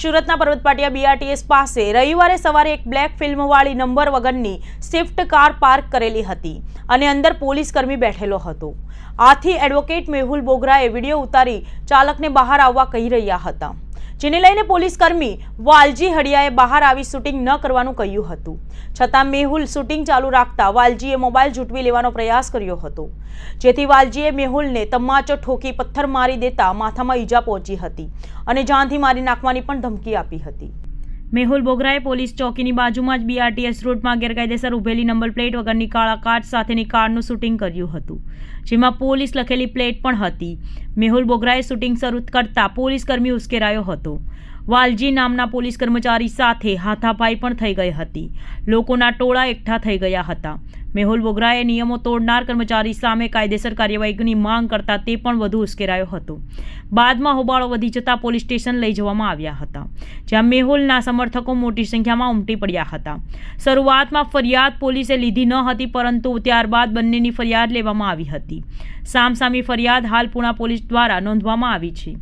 સુરતના પર્વત પાટિયા બીઆરટીએસ પાસે રવિવારે સવારે એક બ્લેક ફિલ્મવાળી નંબર વગરની સ્વિફ્ટ કાર પાર્ક કરેલી હતી અને અંદર પોલીસકર્મી બેઠેલો હતો. આથી એડવોકેટ મેહુલ બોગરાએ વીડિયો ઉતારી ચાલકને બહાર આવવા કહી રહ્યા હતા. જેને લઈને પોલીસ કર્મી વાલજી હડિયાએ બહાર આવી શૂટિંગ ન કરવાનું કહ્યું હતું. છતાં મેહુલ શૂટિંગ ચાલુ રાખતા વાલજીએ મોબાઈલ ઝૂંટવી લેવાનો પ્રયાસ કર્યો હતો. જેથી વાલજીએ મેહુલને તમાચો ઠોકી પથ્થર મારી દેતા માથામાં ઈજા પહોંચી હતી અને જાનથી મારી નાખવાની પણ ધમકી આપી હતી. મેહુલ બોગરાએ પોલીસ ચોકીની બાજુમાં જ બીઆરટીએસ રૂટમાં ગેરકાયદેસર ઉભેલી નંબર પ્લેટ વગરની કાળા કાર્ડ સાથેની કારનું શૂટિંગ કર્યું હતું, જેમાં પોલીસ લખેલી પ્લેટ પણ હતી. મેહુલ બોગરાએ શૂટિંગ શરૂ કરતા પોલીસ કર્મી ઉશ્કેરાયો હતો. વાલજી નામના પોલીસ કર્મચારી સાથે હાથાપાઈ પણ થઈ ગઈ હતી. લોકોના ટોળા એકઠા થઈ ગયા હતા. મેહુલ બોગરાએ નિયમો તોડનાર કર્મચારી સામે કાયદેસર કાર્યવાહીની માંગ કરતા તે પણ વધુ ઉશ્કેરાયો હતો. બાદમાં હોબાળો વધી જતા પોલીસ સ્ટેશન લઈ જવામાં આવ્યા હતા, જ્યાં મેહુલના સમર્થકો મોટી સંખ્યામાં ઉમટી પડ્યા હતા. શરૂઆતમાં ફરિયાદ પોલીસે લીધી ન હતી, પરંતુ ત્યારબાદ બંનેની ફરિયાદ લેવામાં આવી હતી. સામસામી ફરિયાદ હાલ પુણા પોલીસ દ્વારા નોંધવામાં આવી છે.